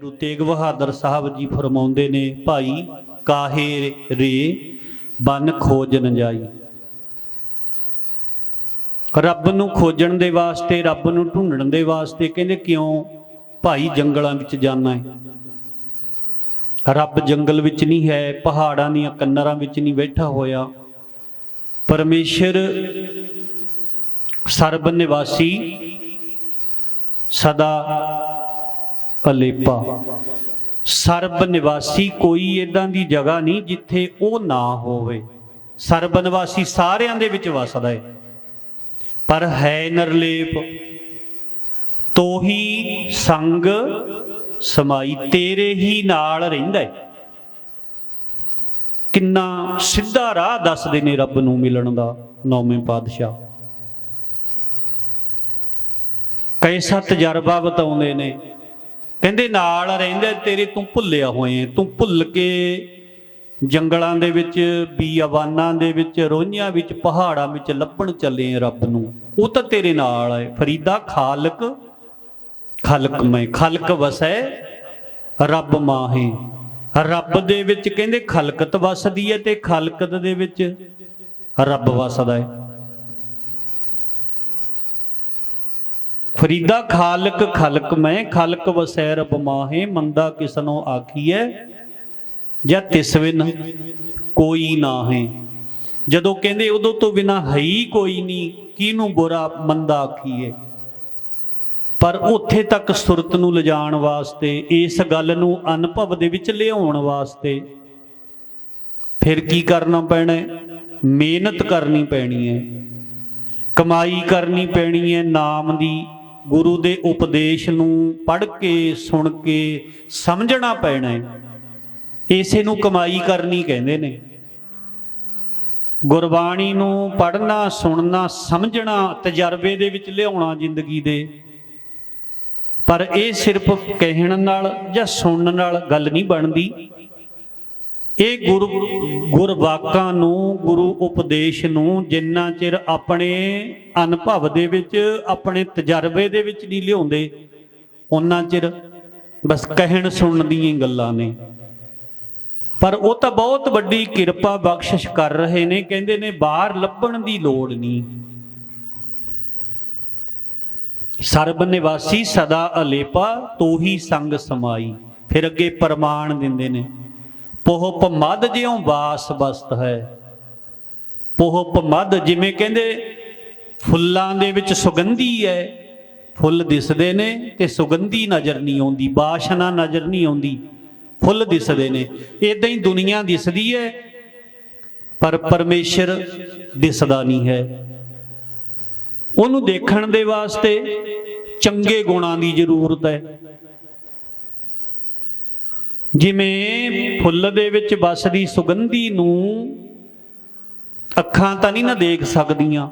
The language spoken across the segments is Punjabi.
ਗੁਰੂ ਤੇਗ ਬਹਾਦਰ ਸਾਹਿਬ ਜੀ ਫਰਮਾਉਂਦੇ ਨੇ, ਭਾਈ, ਕਾਹੇ ਰੇ ਬਨ ਖੋਜ ਨ ਜਾਈ? ਰੱਬ ਨੂੰ ਖੋਜਣ ਦੇ ਵਾਸਤੇ, ਰੱਬ ਨੂੰ ਢੂੰਡਣ ਦੇ ਵਾਸਤੇ ਕਹਿੰਦੇ ਕਿਉਂ? ਭਾਈ, ਜੰਗਲਾਂ ਵਿੱਚ ਜਾਣਾ ਹੈ ਰੱਬ ਜੰਗਲ ਵਿੱਚ ਨਹੀਂ ਹੈ, ਪਹਾੜਾਂ ਦੀਆਂ ਕੰਨਰਾਂ ਵਿੱਚ ਨਹੀਂ ਬੈਠਾ ਹੋਇਆ। ਪਰਮੇਸ਼ਰ ਸਰਬ ਨਿਵਾਸੀ ਸਦਾ ਅਲੇਪਾ। ਸਰਬ ਨਿਵਾਸੀ ਕੋਈ ਇਦਾਂ ਦੀ ਜਗ੍ਹਾ ਨਹੀਂ ਜਿੱਥੇ ਉਹ ਨਾ ਹੋਵੇ। ਸਰਬ ਨਿਵਾਸੀ ਸਾਰਿਆਂ ਦੇ ਵਿੱਚ ਵਸਦਾ ਹੈ ਪਰ ਹੈ ਨਿਰਲੇਪ। ਤੋਹੀ ਸੰਗ ਸਮਾਈ ਤੇਰੇ ਹੀ ਨਾਲ ਰਹਿੰਦਾ ਹੈ ਕਿੰਨਾ ਸਿੱਧਾ ਰਾਹ ਦੱਸਦੇ ਨੇ ਰੱਬ ਨੂੰ ਮਿਲਣ ਦਾ ਨੌਵੇਂ ਪਾਤਸ਼ਾਹ। ਕੈਸਾ ਤਜਰਬਾ ਬਤਾਉਂਦੇ ਨੇ ਕਹਿੰਦੇ, ਨਾਲ ਰਹਿੰਦਾ, ਤੇਰੇ ਤੂੰ ਭੁੱਲਿਆ ਹੋਏ, ਤੂੰ ਭੁੱਲ ਕੇ ਜੰਗਲਾਂ ਦੇ ਵਿੱਚ ਬੀਆਬਾਨਾਂ ਦੇ ਵਿੱਚ, ਰੋਹੀਆਂ ਵਿੱਚ, ਪਹਾੜਾਂ ਵਿੱਚ ਲੱਭਣ ਚੱਲੇ ਰੱਬ ਨੂੰ। ਉਹ ਤਾਂ ਤੇਰੇ ਨਾਲ ਹੈ ਫਰੀਦਾ, ਖਾਲਕ ਖਲਕ ਮੈਂ ਖਲਕ ਵਸੈ, ਰੱਬ ਮਾਹੇ। ਰੱਬ ਦੇ ਵਿੱਚ ਕਹਿੰਦੇ, ਖਲਕਤ ਵਸਦੀ ਹੈ ਤੇ ਖਲਕਤ ਦੇ ਵਿੱਚ ਰੱਬ ਵਸਦਾ ਹੈ ਫਰੀਦਾ ਖਾਲਕ ਖਲਕ ਮੈਂ, ਖਲਕ ਵਸੈ ਰੱਬ ਮਾਹੇ, ਮੰਦਾ ਕਿਸਨੋ ਆਖੀਐ, ਜਾਂ ਤਿਸ ਬਿਨ ਕੋਈ ਨਾ ਹੈ ਜਦੋਂ ਕਹਿੰਦੇ ਉਦੋਂ ਤੋਂ ਬਿਨਾ ਹੈ ਹੀ ਕੋਈ ਨਹੀਂ, ਕਿਹਨੂੰ ਬੁਰਾ ਮੰਦਾ ਆਖੀਏ ਪਰ ਉੱਥੇ ਤੱਕ ਸੁਰਤ ਨੂੰ ਲਿਜਾਣ ਵਾਸਤੇ, ਇਸ ਗੱਲ ਨੂੰ ਅਨੁਭਵ ਦੇ ਵਿੱਚ ਲਿਆਉਣ ਵਾਸਤੇ ਫਿਰ ਕੀ ਕਰਨਾ ਪੈਣਾ ਮਿਹਨਤ ਕਰਨੀ ਪੈਣੀ ਹੈ। ਕਮਾਈ ਕਰਨੀ ਪੈਣੀ ਹੈ ਨਾਮ ਦੀ। ਗੁਰੂ ਦੇ ਉਪਦੇਸ਼ ਨੂੰ ਪੜ੍ਹ ਕੇ, ਸੁਣ ਕੇ ਸਮਝਣਾ ਪੈਣਾ ਹੈ। ਇਸੇ ਨੂੰ ਕਮਾਈ ਕਰਨੀ ਕਹਿੰਦੇ ਨੇ। ਗੁਰਬਾਣੀ ਨੂੰ ਪੜ੍ਹਨਾ, ਸੁਣਨਾ, ਸਮਝਣਾ, ਤਜਰਬੇ ਦੇ ਵਿੱਚ ਲਿਆਉਣਾ ਜ਼ਿੰਦਗੀ ਦੇ। ਪਰ ਇਹ ਸਿਰਫ ਕਹਿਣ ਨਾਲ ਜਾਂ ਸੁਣਨ ਨਾਲ ਗੱਲ ਨਹੀਂ ਬਣਦੀ। ਇਹ ਗੁਰ ਗੁਰਵਾਕਾਂ ਨੂੰ, ਗੁਰੂ ਉਪਦੇਸ਼ ਨੂੰ ਜਿੰਨਾ ਚਿਰ ਆਪਣੇ ਅਨੁਭਵ ਦੇ ਵਿੱਚ, ਆਪਣੇ ਤਜਰਬੇ ਦੇ ਵਿੱਚ ਨਹੀਂ ਲਿਆਉਂਦੇ ਉਹਨਾਂ ਚਿਰ ਬਸ ਕਹਿਣ ਸੁਣਨ ਦੀਆਂ ਗੱਲਾਂ ਨੇ। ਪਰ ਉਹ ਤਾਂ ਬਹੁਤ ਵੱਡੀ ਕਿਰਪਾ ਬਖਸ਼ਿਸ਼ ਕਰ ਰਹੇ ਨੇ, ਕਹਿੰਦੇ ਨੇ ਬਾਹਰ ਲੱਭਣ ਦੀ ਲੋੜ ਨਹੀਂ। ਸਰਬ ਨਿਵਾਸੀ ਸਦਾ ਅਲੇਪਾ, ਤੂੰ ਹੀ ਸੰਗ ਸਮਾਈ। ਫਿਰ ਅੱਗੇ ਪ੍ਰਮਾਣ ਦਿੰਦੇ ਨੇ। ਪੋਹਪ ਮਦ ਜਿਉ ਵਾਸ ਬਸਤ ਹੈ। ਪੋਹਪ ਮਦ ਜਿਵੇਂ ਕਹਿੰਦੇ, ਫੁੱਲਾਂ ਦੇ ਵਿੱਚ ਸੁਗੰਧੀ ਹੈ। ਫੁੱਲ ਦਿਸਦੇ ਨੇ ਤੇ ਸੁਗੰਧੀ ਨਜ਼ਰ ਨਹੀਂ ਆਉਂਦੀ, ਬਾਸ਼ਨਾ ਨਜ਼ਰ ਨਹੀਂ ਆਉਂਦੀ। ਫੁੱਲ ਦਿਸਦੇ ਨੇ। ਇਦਾਂ ਹੀ ਦੁਨੀਆ ਦਿਸਦੀ ਹੈ, ਪਰ ਪਰਮੇਸ਼ਰ ਦਿਸਦਾ ਨਹੀਂ ਹੈ। ਉਹਨੂੰ ਦੇਖਣ ਦੇ ਵਾਸਤੇ ਚੰਗੇ ਗੁਣਾਂ ਦੀ ਜ਼ਰੂਰਤ ਹੈ। ਜਿਵੇਂ ਫੁੱਲ ਦੇ ਵਿੱਚ ਵਸਦੀ ਸੁਗੰਧੀ ਨੂੰ ਅੱਖਾਂ ਤਾਂ ਨਹੀਂ ਨਾ ਦੇਖ ਸਕਦੀਆਂ,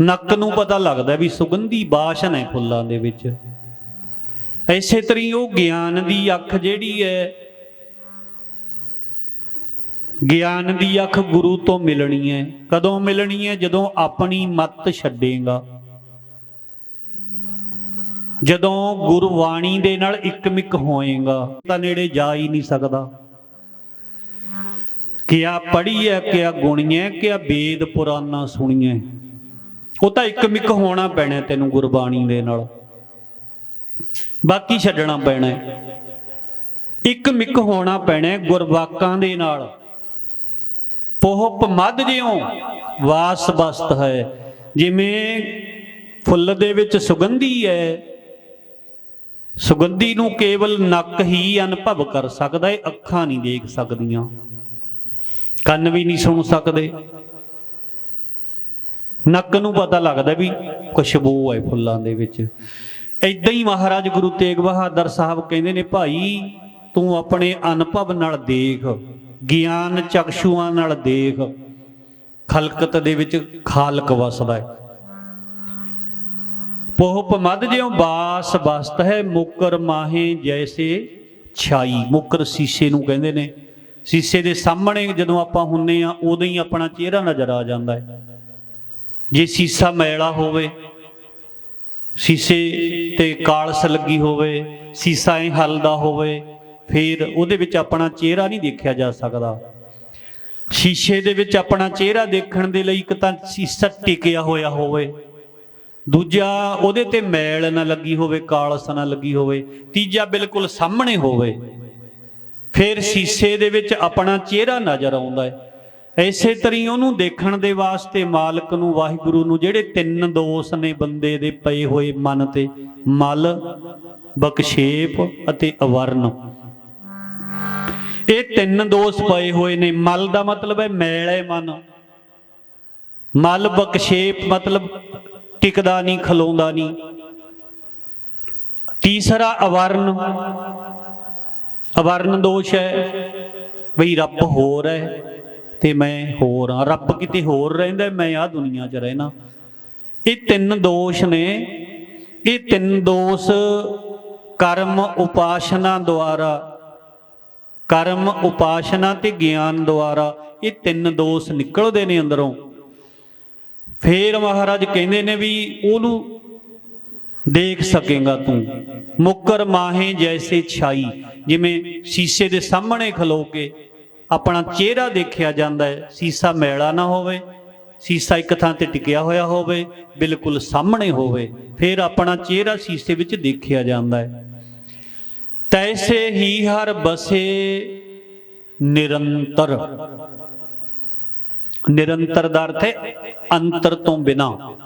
ਨੱਕ ਨੂੰ ਪਤਾ ਲੱਗਦਾ ਵੀ ਸੁਗੰਧੀ ਬਾਸ਼ਨ ਹੈ ਫੁੱਲਾਂ ਦੇ ਵਿੱਚ। ਐਸੇ ਤਰੀ ਉਹ ਗਿਆਨ ਦੀ ਅੱਖ ਜਿਹੜੀ ਹੈ, ਗਿਆਨ ਦੀ ਅੱਖ ਗੁਰੂ ਤੋਂ ਮਿਲਣੀ ਹੈ। ਕਦੋਂ ਮਿਲਣੀ ਹੈ? ਜਦੋਂ ਆਪਣੀ ਮੱਤ ਛੱਡੇਗਾ। ਜਦੋਂ ਗੁਰਬਾਣੀ ਦੇ ਨਾਲ ਇੱਕਮਿਕ ਹੋਏਗਾ ਤਾਂ ਨੇੜੇ ਜਾ ਹੀ ਨਹੀਂ ਸਕਦਾ। ਕਿਆ ਪੜੀਐ ਕਿਆ ਗੁਣੀਐ ਕਿਆ ਵੇਦ ਪੁਰਾਣਾ ਸੁਣੀਐ ਉਹ ਤਾਂ ਇੱਕਮਿਕ ਹੋਣਾ ਪੈਣਾ ਤੈਨੂੰ ਗੁਰਬਾਣੀ ਦੇ ਨਾਲ। ਬਾਕੀ ਛੱਡਣਾ ਪੈਣਾ ਹੈ। ਇੱਕ ਮਿਕ ਹੋਣਾ ਪੈਣਾ ਹੈ ਗੁਰਵਾਕਾਂ ਦੇ ਨਾਲ। ਪੋਹਪ ਮਦ ਜਿਉ ਵਾਸ ਬਸਤ ਹੈ। ਜਿਵੇਂ ਫੁੱਲ ਦੇ ਵਿੱਚ ਸੁਗੰਧੀ ਹੈ ਸੁਗੰਧੀ ਨੂੰ ਕੇਵਲ ਨੱਕ ਹੀ ਅਨੁਭਵ ਕਰ ਸਕਦਾ ਹੈ ਅੱਖਾਂ ਨਹੀਂ ਦੇਖ ਸਕਦੀਆਂ। ਕੰਨ ਵੀ ਨਹੀਂ ਸੁਣ ਸਕਦੇ। ਨੱਕ ਨੂੰ ਪਤਾ ਲੱਗਦਾ ਵੀ ਖੁਸ਼ਬੂ ਹੈ ਫੁੱਲਾਂ ਦੇ ਵਿੱਚ। ਇਦਾਂ ਹੀ ਮਹਾਰਾਜ ਗੁਰੂ ਤੇਗ ਬਹਾਦਰ ਸਾਹਿਬ ਕਹਿੰਦੇ ਨੇ, ਭਾਈ, ਤੂੰ ਆਪਣੇ ਅਨੁਭਵ ਨਾਲ ਦੇਖ, ਗਿਆਨ ਚਕਸ਼ੂਆਂ ਨਾਲ ਦੇਖ। ਖਲਕਤ ਦੇ ਵਿੱਚ ਖਾਲਕ ਵਸਦਾ ਹੈ ਪੋਹਪ ਮਦ ਜਿਉ ਬਾਸ ਬਸਤ ਹੈ, ਮੁਕਰ ਮਾਹੇ ਜੈਸੇ ਛਾਈ। ਮੁਕਰ ਸੀਸੇ ਨੂੰ ਕਹਿੰਦੇ ਨੇ। ਸੀਸੇ ਦੇ ਸਾਹਮਣੇ ਜਦੋਂ ਆਪਾਂ ਹੁੰਨੇ ਆ, ਉਦੋਂ ਹੀ ਆਪਣਾ ਚਿਹਰਾ ਨਜ਼ਰ ਆ ਜਾਂਦਾ ਹੈ। ਜੇ ਸੀਸਾ ਮੈਲਾ ਹੋਵੇ, ਸੀਸੇ ਤੇ ਕਾਲਸ ਲੱਗੀ ਹੋਵੇ, ਸੀਸਾ ਐ ਹਲਦਾ ਹੋਵੇ, ਫਿਰ ਉਹਦੇ ਵਿੱਚ ਆਪਣਾ ਚਿਹਰਾ ਨਹੀਂ ਦੇਖਿਆ ਜਾ ਸਕਦਾ। ਸ਼ੀਸ਼ੇ ਦੇ ਵਿੱਚ ਆਪਣਾ ਚਿਹਰਾ ਦੇਖਣ ਦੇ ਲਈ ਇੱਕ ਤਾਂ ਸੀਸਾ ਟਿਕਿਆ ਹੋਇਆ ਹੋਵੇ। ਦੂਜਾ, ਉਹਦੇ ਤੇ ਮੈਲ ਨਾ ਲੱਗੀ ਹੋਵੇ, ਕਾਲਸ ਨਾ ਲੱਗੀ ਹੋਵੇ, ਤੀਜਾ ਬਿਲਕੁਲ ਸਾਹਮਣੇ ਹੋਵੇ। ਫਿਰ ਸ਼ੀਸ਼ੇ ਦੇ ਵਿੱਚ ਆਪਣਾ ਚਿਹਰਾ ਨਜ਼ਰ ਆਉਂਦਾ ਹੈ। ਐਸੇ ਤਰੀ ਉਹਨੂੰ ਦੇਖਣ ਦੇ ਵਾਸਤੇ ਮਾਲਕ ਨੂੰ, ਵਾਹਿਗੁਰੂ ਨੂੰ, ਜਿਹੜੇ ਤਿੰਨ ਦੋਸ਼ ਨੇ ਬੰਦੇ ਦੇ ਪਏ ਹੋਏ ਮਨ ਤੇ, ਮਲ ਬਖਸ਼ੇਪ ਅਤੇ ਅਵਰਨ। ਇਹ ਤਿੰਨ ਦੋਸ਼ ਪਏ ਹੋਏ ਨੇ। ਮਲ ਦਾ ਮਤਲਬ ਹੈ ਮੈਲ ਹੈ ਮਨ। ਮਲ ਬਖਸ਼ੇਪ ਮਤਲਬ ਟਿਕਦਾ ਨਹੀਂ, ਖਲੋਂਦਾ ਨਹੀਂ। ਤੀਸਰਾ ਅਵਰਨ। ਅਵਰਨ ਦੋਸ਼ ਹੈ, ਬਈ ਰੱਬ ਹੋਰ ਹੈ ਤੇ ਮੈਂ ਹੋਰ ਹਾਂ। ਰੱਬ ਕਿਤੇ ਹੋਰ ਰਹਿੰਦਾ, ਮੈਂ ਆ ਦੁਨੀਆ 'ਚ ਰਹਿਣਾ। ਇਹ ਤਿੰਨ ਦੋਸ਼ ਨੇ। ਇਹ ਤਿੰਨ ਦੋਸ਼ ਕਰਮ ਉਪਾਸ਼ਨਾ ਦੁਆਰਾ, ਕਰਮ ਉਪਾਸ਼ਨਾ ਤੇ ਗਿਆਨ ਦੁਆਰਾ ਇਹ ਤਿੰਨ ਦੋਸ਼ ਨਿਕਲਦੇ ਨੇ ਅੰਦਰੋਂ। ਫੇਰ ਮਹਾਰਾਜ ਕਹਿੰਦੇ ਨੇ ਵੀ ਉਹਨੂੰ ਦੇਖ ਸਕੇਗਾ ਤੂੰ। ਮੁਕਰ ਮਾਹੇ ਜੈਸੇ ਛਾਈ, ਜਿਵੇਂ ਸ਼ੀਸ਼ੇ ਦੇ ਸਾਹਮਣੇ ਖਲੋ ਕੇ ਆਪਣਾ ਚਿਹਰਾ ਦੇਖਿਆ ਜਾਂਦਾ ਹੈ। ਸੀਸਾ ਮੈਲਾ ਨਾ ਹੋਵੇ, ਸੀਸਾ ਇੱਕ ਥਾਂ ਤੇ ਟਿਕਿਆ ਹੋਇਆ ਹੋਵੇ, ਬਿਲਕੁਲ ਸਾਹਮਣੇ ਹੋਵੇ, ਫਿਰ ਆਪਣਾ ਚਿਹਰਾ ਸੀਸੇ ਵਿੱਚ ਦੇਖਿਆ ਜਾਂਦਾ ਹੈ। ਤੈਸੇ ਹੀ ਹਰ ਬਸੇ ਨਿਰੰਤਰ। ਨਿਰੰਤਰ ਦਾ ਅਰਥ ਹੈ ਅੰਤਰ ਤੋਂ ਬਿਨਾ।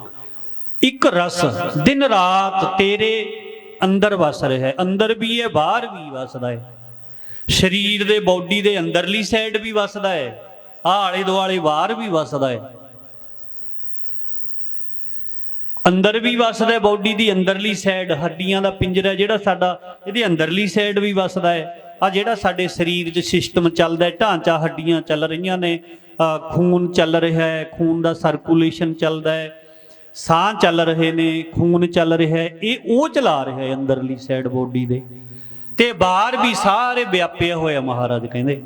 ਇੱਕ ਰਸ ਦਿਨ ਰਾਤ ਤੇਰੇ ਅੰਦਰ ਵਸ ਰਿਹਾ ਹੈ। ਅੰਦਰ ਵੀ ਹੈ, ਬਾਹਰ ਵੀ ਵਸਦਾ ਹੈ। ਸਰੀਰ ਦੇ ਬਾਡੀ ਦੇ ਅੰਦਰਲੀ ਸਾਈਡ ਵੀ ਵਸਦਾ ਹੈ। ਆਲੇ ਦੁਆਲੇ ਬਾਹਰ ਵੀ ਵਸਦਾ ਹੈ। ਅੰਦਰ ਵੀ ਵਸਦਾ ਹੈ, ਬਾਡੀ ਦੀ ਅੰਦਰਲੀ ਸਾਈਡ ਹੱਡੀਆਂ ਦਾ ਪਿੰਜਰਾ ਜਿਹੜਾ ਸਾਡਾ, ਇਹਦੀ ਅੰਦਰਲੀ ਸਾਈਡ ਵੀ ਵਸਦਾ ਹੈ। ਆ ਜਿਹੜਾ ਸਾਡੇ ਸਰੀਰ 'ਚ ਸਿਸਟਮ ਚੱਲਦਾ ਢਾਂਚਾ ਹੱਡੀਆਂ ਚੱਲ ਰਹੀਆਂ ਨੇ ਖੂਨ ਚੱਲ ਰਿਹਾ ਹੈ, ਖੂਨ ਦਾ ਸਰਕੂਲੇਸ਼ਨ ਚੱਲਦਾ ਹੈ, ਸਾਹ ਚੱਲ ਰਹੇ ਨੇ, ਖੂਨ ਚੱਲ ਰਿਹਾ ਹੈ, ਇਹ ਉਹ ਚਲਾ ਰਿਹਾ ਹੈ ਅੰਦਰਲੀ ਸਾਈਡ ਬੋਡੀ ਦੇ। ਤੇ ਬਾਹਰ ਵੀ ਸਾਰੇ ਵਿਆਪਿਆ ਹੋਇਆ ਮਹਾਰਾਜ ਕਹਿੰਦੇ।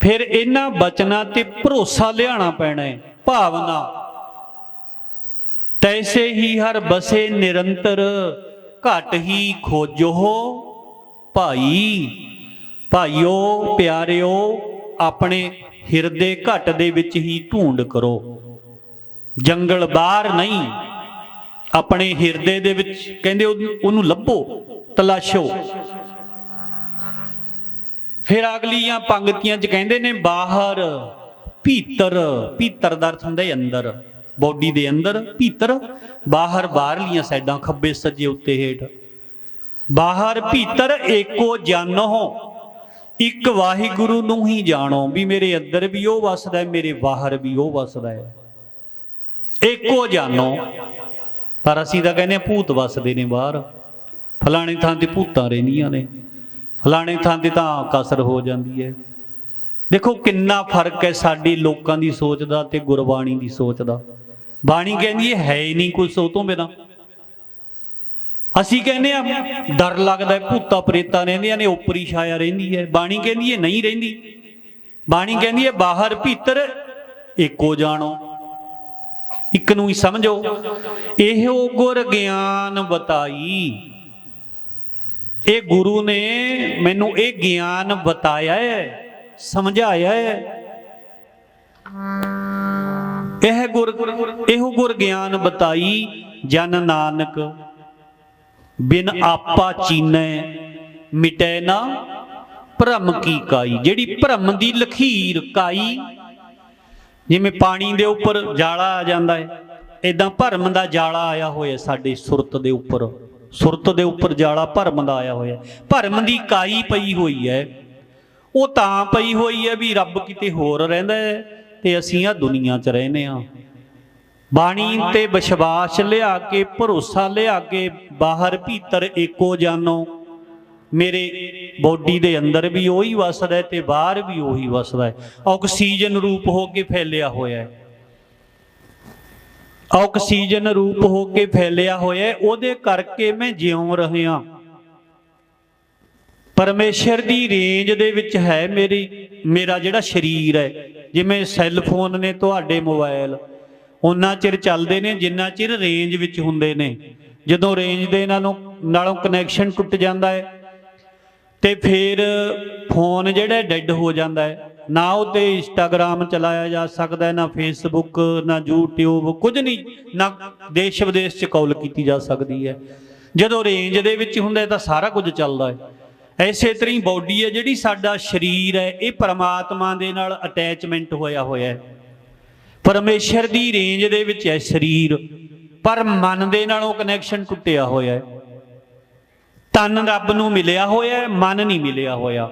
ਫਿਰ ਇਹਨਾਂ ਬਚਨਾਂ ਤੇ ਭਰੋਸਾ ਲਿਆਣਾ ਪੈਣਾ ਹੈ, ਭਾਵਨਾ। ਤੈਸੇ ਹੀ ਹਰ ਬਸੇ ਨਿਰੰਤਰ, ਘਟ ਹੀ ਖੋਜੋ, ਭਾਈ, ਭਾਈਓ, ਪਿਆਰਿਓ ਆਪਣੇ ਹਿਰਦੇ ਘਟ ਦੇ ਵਿੱਚ ਹੀ ਢੂੰਡ ਕਰੋ। ਜੰਗਲ ਬਾਹਰ ਨਹੀਂ, ਆਪਣੇ ਹਿਰਦੇ ਦੇ ਵਿੱਚ, ਕਹਿੰਦੇ ਉਹਨੂੰ ਲੱਭੋ, ਤਲਾਸ਼ੋ। ਫਿਰ ਅਗਲੀਆਂ ਪੰਗਤੀਆਂ 'ਚ ਕਹਿੰਦੇ ਨੇ ਬਾਹਰ, ਭੀਤਰ ਭੀਤਰ ਦਾ ਅਰਥ ਹੁੰਦਾ ਹੈ ਅੰਦਰ, ਬਾਡੀ ਦੇ ਅੰਦਰ ਭੀਤਰ, ਬਾਹਰ ਬਾਹਰਲੀਆਂ ਸਾਈਡਾਂ ਖੱਬੇ ਸੱਜੇ ਉੱਤੇ ਹੇਠ। ਬਾਹਰ ਭੀਤਰ ਏਕੋ ਜਾਨੋ ਇੱਕ ਵਾਹਿਗੁਰੂ ਨੂੰ ਹੀ ਜਾਣੋ ਵੀ ਮੇਰੇ ਅੰਦਰ ਵੀ ਉਹ ਵਸਦਾ ਹੈ, ਮੇਰੇ ਬਾਹਰ ਵੀ ਉਹ ਵਸਦਾ ਹੈ। ਏਕੋ ਜਾਨੋ ਪਰ ਅਸੀਂ ਤਾਂ ਕਹਿੰਦੇ ਹਾਂ ਭੂਤ ਵਸਦੇ ਨੇ ਬਾਹਰ। ਫਲਾਣੇ ਥਾਂ ਤੇ ਭੂਤਾਂ ਰਹਿੰਦੀਆਂ ਨੇ। ਫਲਾਣੇ ਥਾਂ ਤੇ ਤਾਂ ਕਸਰ ਹੋ ਜਾਂਦੀ ਹੈ। ਦੇਖੋ ਕਿੰਨਾ ਫ਼ਰਕ ਹੈ ਸਾਡੀ ਲੋਕਾਂ ਦੀ ਸੋਚ ਦਾ ਤੇ ਗੁਰਬਾਣੀ ਦੀ ਸੋਚ ਦਾ। ਬਾਣੀ ਕਹਿੰਦੀ ਹੈ, ਹੀ ਨਹੀਂ ਕੁਝ ਉਹ ਤੋਂ ਬਿਨਾ। ਅਸੀਂ ਕਹਿੰਦੇ ਆ, ਡਰ ਲੱਗਦਾ ਭੂਤਾ ਪ੍ਰੇਤਾਂ ਰਹਿੰਦੀਆਂ ਨੇ, ਉਪਰੀ ਛਾਇਆ ਰਹਿੰਦੀ ਹੈ। ਬਾਣੀ ਕਹਿੰਦੀ ਹੈ, ਨਹੀਂ ਰਹਿੰਦੀ। ਬਾਣੀ ਕਹਿੰਦੀ ਹੈ, ਬਾਹਰ ਭੀਤਰ, ਇੱਕੋ ਜਾਣੋ। ਇੱਕ ਨੂੰ ਹੀ ਸਮਝੋ। ਇਹੋ ਗੁਰ ਗਿਆਨ ਬਤਾਈ। ਇਹ ਗੁਰੂ ਨੇ ਮੈਨੂੰ ਇਹ ਗਿਆਨ ਬਤਾਇਆ ਹੈ, ਸਮਝਾਇਆ ਹੈ। ਇਹ ਗੁਰ, ਇਹੋ ਗੁਰ ਗਿਆਨ ਬਤਾਈ, ਜਨ ਨਾਨਕ। ਬਿਨ ਆਪਾ ਚੀਨੈ ਮਿਟੈ ਨਾ। ਭ੍ਰਮ ਕੀ ਕਾਈ? ਜਿਹੜੀ ਭ੍ਰਮ ਦੀ ਲਖੀਰ ਕਾਈ ਜਿਵੇਂ ਪਾਣੀ ਦੇ ਉੱਪਰ ਜਾਲਾ ਆ ਜਾਂਦਾ ਹੈ ਇਦਾਂ ਭਰਮ ਦਾ ਜਾਲਾ ਆਇਆ ਹੋਇਆ ਸਾਡੇ ਸੁਰਤ ਦੇ ਉੱਪਰ। ਸੁਰਤ ਦੇ ਉੱਪਰ ਜਾਲਾ ਭਰਮ ਦਾ ਆਇਆ ਹੋਇਆ। ਭਰਮ ਦੀ ਕਾਈ ਪਈ ਹੋਈ ਹੈ। ਉਹ ਤਾਂ ਪਈ ਹੋਈ ਹੈ ਵੀ ਰੱਬ ਕਿਤੇ ਹੋਰ ਰਹਿੰਦਾ ਹੈ ਤੇ ਅਸੀਂ ਆ ਦੁਨੀਆ 'ਚ ਰਹਿੰਦੇ ਆ ਬਾਣੀ ਤੇ ਵਿਸ਼ਵਾਸ ਲਿਆ ਕੇ, ਭਰੋਸਾ ਲਿਆ ਕੇ, ਬਾਹਰ ਭੀਤਰ ਏਕੋ ਜਾਨੋ। ਮੇਰੇ ਬੋਡੀ ਦੇ ਅੰਦਰ ਵੀ ਉਹੀ ਵਸਦਾ ਹੈ ਤੇ ਬਾਹਰ ਵੀ ਉਹੀ ਵਸਦਾ। ਹੈ ਆਕਸੀਜਨ ਰੂਪ ਹੋ ਕੇ ਫੈਲਿਆ ਹੋਇਆ ਹੈ। ਆਕਸੀਜਨ ਰੂਪ ਹੋ ਕੇ ਫੈਲਿਆ ਹੋਇਆ ਹੈ। ਉਹਦੇ ਕਰਕੇ ਮੈਂ ਜਿਉਂ ਰਿਹਾ ਪਰਮੇਸ਼ਰ ਦੀ ਰੇਂਜ ਦੇ ਵਿੱਚ ਹੈ ਮੇਰੀ। ਮੇਰਾ ਜਿਹੜਾ ਸਰੀਰ ਹੈ, ਜਿਵੇਂ ਸੈੱਲ ਫੋਨ ਨੇ ਤੁਹਾਡੇ ਮੋਬਾਈਲ ਉਹਨਾਂ ਚਿਰ ਚੱਲਦੇ ਨੇ, ਜਿੰਨਾ ਚਿਰ ਰੇਂਜ ਵਿੱਚ ਹੁੰਦੇ ਨੇ। ਜਦੋਂ ਰੇਂਜ ਦੇ ਨਾਲੋਂ ਨਾਲੋਂ ਕਨੈਕਸ਼ਨ ਟੁੱਟ ਜਾਂਦਾ ਹੈ, ਤੇ ਫਿਰ ਫੋਨ ਜਿਹੜਾ ਡੈੱਡ ਹੋ ਜਾਂਦਾ ਹੈ। ਨਾ ਉਤੇ ਇੰਸਟਾਗ੍ਰam ਚਲਾਇਆ ਜਾ ਸਕਦਾ ਹੈ, ਨਾ ਫੇਸਬੁੱਕ ਨਾ YouTube, ਕੁਝ ਨਹੀਂ, ਨਾ ਦੇਸ਼ ਵਿਦੇਸ਼ ਚ ਕਾਲ ਕੀਤੀ ਜਾ ਸਕਦੀ ਹੈ। ਜਦੋਂ ਰੇਂਜ ਦੇ ਵਿੱਚ ਹੁੰਦਾ ਤਾਂ ਸਾਰਾ ਕੁਝ ਚੱਲਦਾ ਹੈ। ਐਸੇ ਤਰ੍ਹਾਂ ਹੀ ਬਾਡੀ ਹੈ ਜਿਹੜੀ ਸਾਡਾ ਸਰੀਰ ਹੈ, ਇਹ ਪਰਮਾਤਮਾ ਦੇ ਨਾਲ ਅਟੈਚਮੈਂਟ ਹੋਇਆ ਹੋਇਆ ਹੈ। ਪਰਮੇਸ਼ਰ ਦੀ ਰੇਂਜ ਦੇ ਵਿੱਚ ਹੈ ਸਰੀਰ, ਪਰ ਮਨ ਦੇ ਨਾਲ ਉਹ ਕਨੈਕਸ਼ਨ ਟੁੱਟਿਆ ਹੋਇਆ ਹੈ। ਤਨ ਰੱਬ ਨੂੰ ਮਿਲਿਆ ਹੋਇਆ ਹੈ, ਮਨ ਨਹੀਂ ਮਿਲਿਆ ਹੋਇਆ।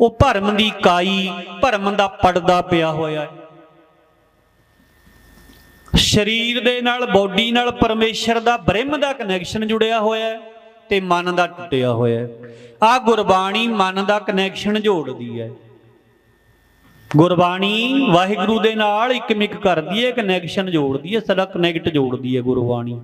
ਉਹ ਭਰਮ ਦੀ ਕਾਈ, ਭਰਮ ਦਾ ਪਰਦਾ ਪਿਆ ਹੋਇਆ ਹੈ। ਸਰੀਰ ਦੇ ਨਾਲ ਬਾਡੀ ਨਾਲ ਪਰਮੇਸ਼ਰ ਦਾ ਬ੍ਰਹਮ ਦਾ ਕਨੈਕਸ਼ਨ ਜੁੜਿਆ ਹੋਇਆ ਹੈ ਤੇ ਮਨ ਦਾ ਟੁੱਟਿਆ ਹੋਇਆ ਹੈ। ਆ ਗੁਰਬਾਣੀ ਮਨ ਦਾ ਕਨੈਕਸ਼ਨ ਜੋੜਦੀ ਹੈ। ਗੁਰਬਾਣੀ ਵਾਹਿਗੁਰੂ ਦੇ ਨਾਲ ਇੱਕ ਮਿਕ ਕਰਦੀ ਹੈ ਕਨੈਕਸ਼ਨ ਜੋੜਦੀ ਹੈ ਸਦਾ ਕਨੈਕਟ ਜੋੜਦੀ ਹੈ ਗੁਰਬਾਣੀ।